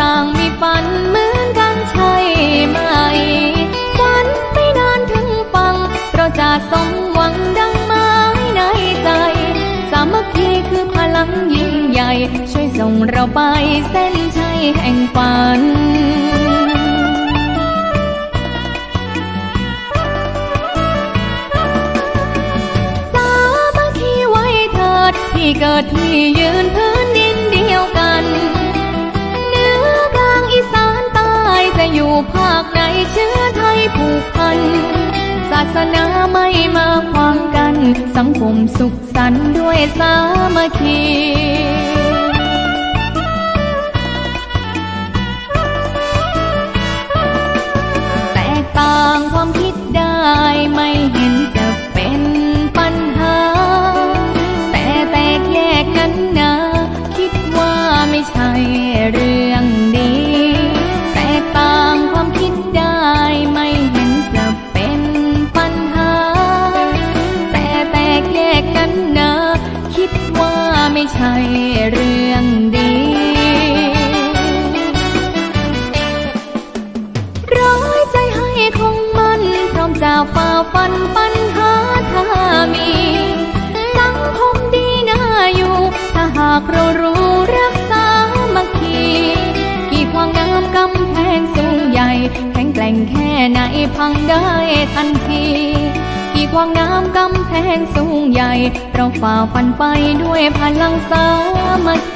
ต่างมีฝันเหมือนกันใช่ไหมฝันไปนานถึงฟัง เราจะสมหวังดังไม้ในใจ สามัคคีคือพลังยิ่งใหญ่ ช่วยส่งเราไปเส้นชัยแห่งฝันสามัคคีไว้เถิดที่เกิดที่ยืนพื้นดินเดียวกัน ผูกพัน ศาสนาไม่มาขวางกัน สังคมสุขสันต์ด้วยสามัคคี ใช่เรื่องดีร้อยใจให้คงมันพร้อมจะฝ่าฟันปัญหาถ้ามีสังคมดีน่าอยู่ ถ้าหากเรารู้รักษามัคคีกี่ความงามกำแพงสูงใหญ่ แข็งแกร่งแค่ไหนพังได้ทันที กี่ความงามกำแพงสูง ใหญ่ เราฝ่าฟันไปด้วยพลังสามัคคี